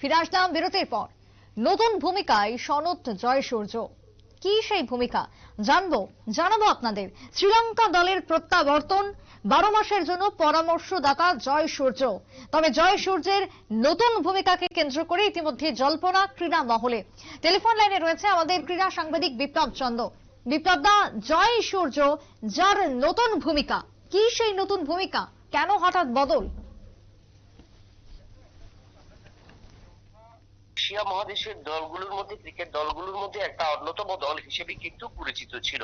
ফিরে আসলাম বিরতির পর। নতুন ভূমিকায় সনত জয়সূর্য। কি সেই ভূমিকা? জানব, জানাব আপনাদের। শ্রীলঙ্কা দলের প্রত্যাবর্তন, বারো মাসের জন্য পরামর্শদাতা জয় সূর্য তবে জয় সূর্যের নতুন ভূমিকাকে কেন্দ্র করে ইতিমধ্যে জল্পনা ক্রীড়া মহলে। টেলিফোন লাইনে রয়েছে আমাদের ক্রীড়া সাংবাদিক বিপ্লব চন্দ। বিপ্লব দা জয় সূর্য যার নতুন ভূমিকা? কি সেই নতুন ভূমিকা? কেন হঠাৎ বদল? এশিয়া মহাদেশের দলগুলোর মধ্যে, ক্রিকেট দলগুলোর মধ্যে একটা অন্যতম দল হিসেবে কিন্তু পরিচিত ছিল।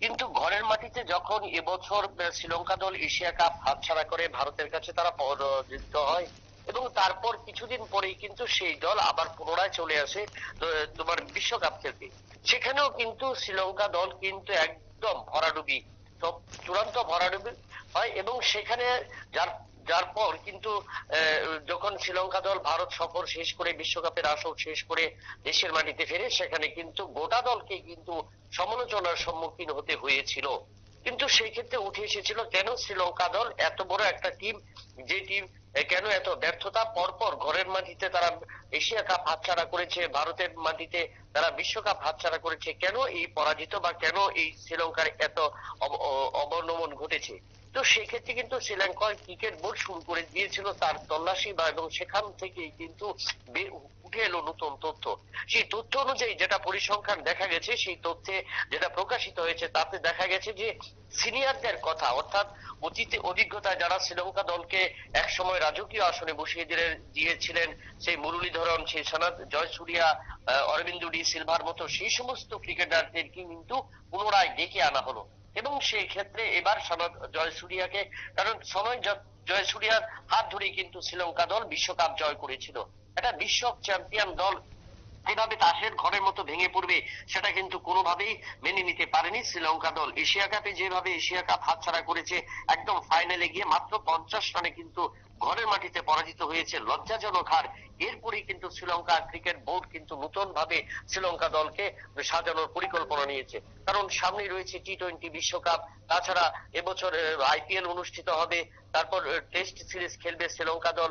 কিন্তু ঘরের মাটিতে যখন এবছর শ্রীলঙ্কা দল এশিয়া কাপ হাতছাড়া করে ভারতের কাছে তারা পরাজিত হয় এবং তারপর কিছুদিন পরেই কিন্তু সেই দল আবার পুনরায় চলে আসে তোমার বিশ্বকাপ খেলতে। সেখানেও কিন্তু শ্রীলঙ্কা দল কিন্তু একদম ভরাডুবি চূড়ান্ত ভরাডুবি হয় এবং সেখানে যার যার পর কিন্তু যখন শ্রীলঙ্কা দল ভারত সফর শেষ করে, বিশ্বকাপের আসর শেষ করে দেশের মাটিতে ফেরে, সেখানে কিন্তু গোটা দলকে কিন্তু সমালোচনার সম্মুখীন হতে হয়েছিল। কিন্তু সেই ক্ষেত্রে উঠে এসেছিল, কেন শ্রীলঙ্কা দল এত বড় একটা টিম, যে টিম কেন এত ব্যর্থতা? পরপর ঘরের মাটিতে তারা এশিয়া কাপ হাতছাড়া করেছে, ভারতের মাটিতে তারা বিশ্বকাপ হাতছাড়া করেছে। কেন এই পরাজিত বা কেন এই শ্রীলঙ্কার এত অব- অবনমন ঘটেছে? তো সেক্ষেত্রে কিন্তু শ্রীলঙ্কার ক্রিকেট বোর্ড শুরু করে দিয়েছিল তার তল্লাশি বা এবং সেখান থেকেই কিন্তু উঠে এলো নতুন তথ্য। সেই তথ্য অনুযায়ী যেটা পরিসংখ্যান দেখা গেছে, সেই তথ্যে যেটা প্রকাশিত হয়েছে, তাতে দেখা গেছে যে সিনিয়রদের কথা, অর্থাৎ অতীতে অভিজ্ঞতা যারা শ্রীলঙ্কা দলকে একসময় রাজকীয় আসনে বসিয়ে দিলে দিয়েছিলেন, সেই মুরলীধরন, সেই সনাত জয়সূরিয়া অরবিন্দ ডি সিলভার মতো, সেই সমস্ত ক্রিকেটারদেরকে কিন্তু পুনরায় ডেকে আনা হলো। এবং সেই ক্ষেত্রে এবার সনদ জয়সুরিয়াকে, কারণ সময় জয়সুরিয়ার হাত ধরেই কিন্তু শ্রীলঙ্কা দল বিশ্বকাপ জয় করেছিল। একটা বিশ্ব চ্যাম্পিয়ন দল এভাবে তাসের ঘরের মতো ভেঙে পড়বে, সেটা কিন্তু কোনোভাবেই মেনে নিতে পারেনি শ্রীলঙ্কা দল। এশিয়া কাপে যেভাবে এশিয়া কাপ হাতছাড়া করেছে, একদম ফাইনালে গিয়ে মাত্র পঞ্চাশ রানে কিন্তু ঘরের মাটিতে পরাজিত হয়েছে লজ্জাজনক হার। এরপরেই কিন্তু শ্রীলঙ্কা ক্রিকেট বোর্ড কিন্তু নতুন ভাবে শ্রীলঙ্কা দলকে সাজানোর পরিকল্পনা নিয়েছে। কারণ সামনে রয়েছে টি টোয়েন্টি বিশ্বকাপ, তাছাড়া এবছর আইপিএল অনুষ্ঠিত হবে। তারপর টেস্ট সিরিজ খেলবে শ্রীলঙ্কা দল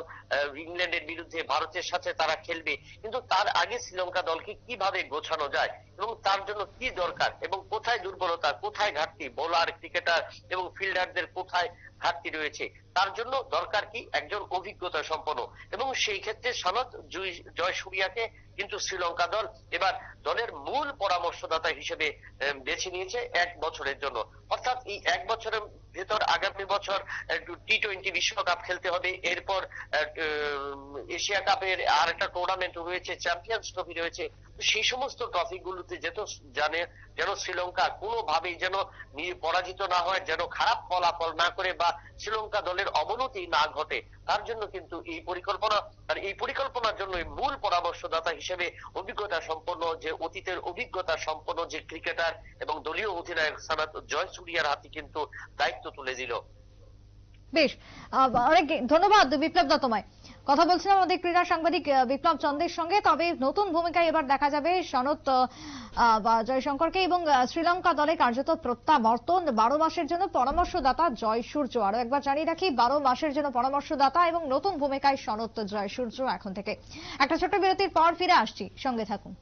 ইংল্যান্ডের বিরুদ্ধে ভারতের সাথে তারা খেলবে। কিন্তু তার আগে শ্রীলঙ্কা দলকে কীভাবে গোছানো যায় এবং তার জন্য কি দরকার এবং কোথায় দুর্বলতা, কোথায় ঘাটতি, বোলার, ক্রিকেটার এবং ফিল্ডারদের কোথায় ঘাটতি রয়েছে তার জন্য দরকার কি? একজন অভিজ্ঞতা সম্পন্ন। এবং সেই ক্ষেত্রে সনদ জয়সূরিয়াকে কিন্তু শ্রীলঙ্কা দল এবার দলের মূল পরামর্শদাতা হিসেবে বেছে নিয়েছে এক বছরের জন্য। অর্থাৎ এই এক বছরের ভেতর আগামী বছর টি টোয়েন্টি বিশ্বকাপ খেলতে হবে। এরপর এশিয়া কাপের আর একটা টুর্নামেন্ট রয়েছে চ্যাম্পিয়ন্স ট্রফি রয়েছে। সেই সমস্ত ট্রফি গুলোতে যেত জানে যেন শ্রীলঙ্কা কোনোভাবেই যেন পরাজিত না হয়, যেন খারাপ ফলাফল না করে বা শ্রীলঙ্কা দলের অবনতি না ঘটে। তার জন্য কিন্তু এই পরিকল্পনা, আর এই পরিকল্পনার জন্য মূল পরামর্শদাতা হিসেবে অভিজ্ঞতা সম্পন্ন যে অতীতের অভিজ্ঞতা সম্পন্ন যে ক্রিকেটার এবং দলীয় অধিনায়ক সানাত জয়সূরিয়ার হাতে কিন্তু দায়িত্ব তুলে দিল। বেশ অনেক ধন্যবাদ বিপ্লব দা তোমায়। কথা বলছিলাম আমাদের ক্রীড়া সাংবাদিক বিপ্লব চন্দ্রের সঙ্গে। তবে নতুন ভূমিকায় এবার দেখা যাবে সনত জয়শঙ্করকে এবং শ্রীলঙ্কা দলে কার্যত প্রত্যাবর্তন বারো মাসের জন্য পরামর্শদাতা জয় সূর্য আরও একবার জানিয়ে রাখি, বারো মাসের জন্য পরামর্শদাতা এবং নতুন ভূমিকায় সনত জয় সূর্য এখন থেকে। একটা ছোট্ট বিরতির পর ফিরে আসছি। সঙ্গে থাকুন।